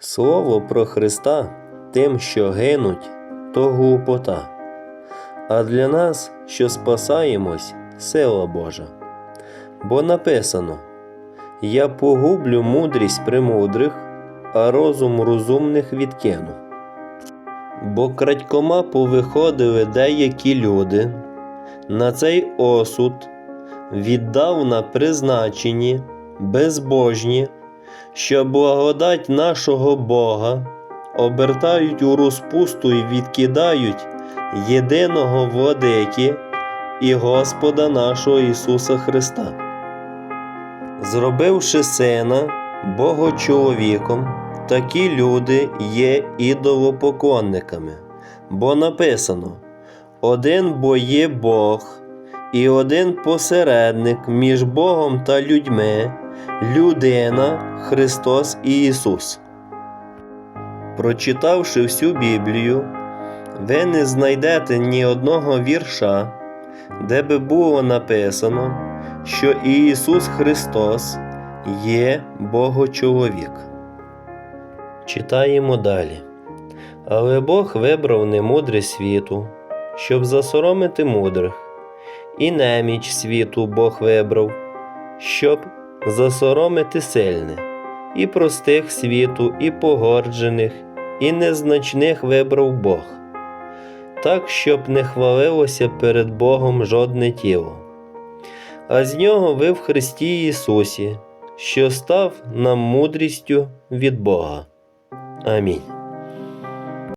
Слово про Христа тим, що гинуть, то глупота, а для нас, що спасаємось, сила Божа. Бо написано: Я погублю мудрість премудрих, а розум розумних відкину. Бо крадькома повиходили деякі люди, на цей осуд віддавна призначені, безбожні, що благодать нашого Бога обертають у розпусту і відкидають єдиного владики і Господа нашого Ісуса Христа. Зробивши сина Богочоловіком, такі люди є ідолопоклонниками, бо написано: один бо є Бог, і один посередник між Богом та людьми, людина Христос Ісус. Прочитавши всю Біблію, ви не знайдете ні одного вірша, де би було написано, що Ісус Христос є Богочоловік. Читаємо далі. Але Бог вибрав немудрість світу, щоб засоромити мудрих, і неміч світу Бог вибрав, щоб засоромити сильних, і простих світу, і погорджених, і незначних вибрав Бог, так, щоб не хвалилося перед Богом жодне тіло. А з нього ви в Христі Ісусі, що став нам мудрістю від Бога. Амінь.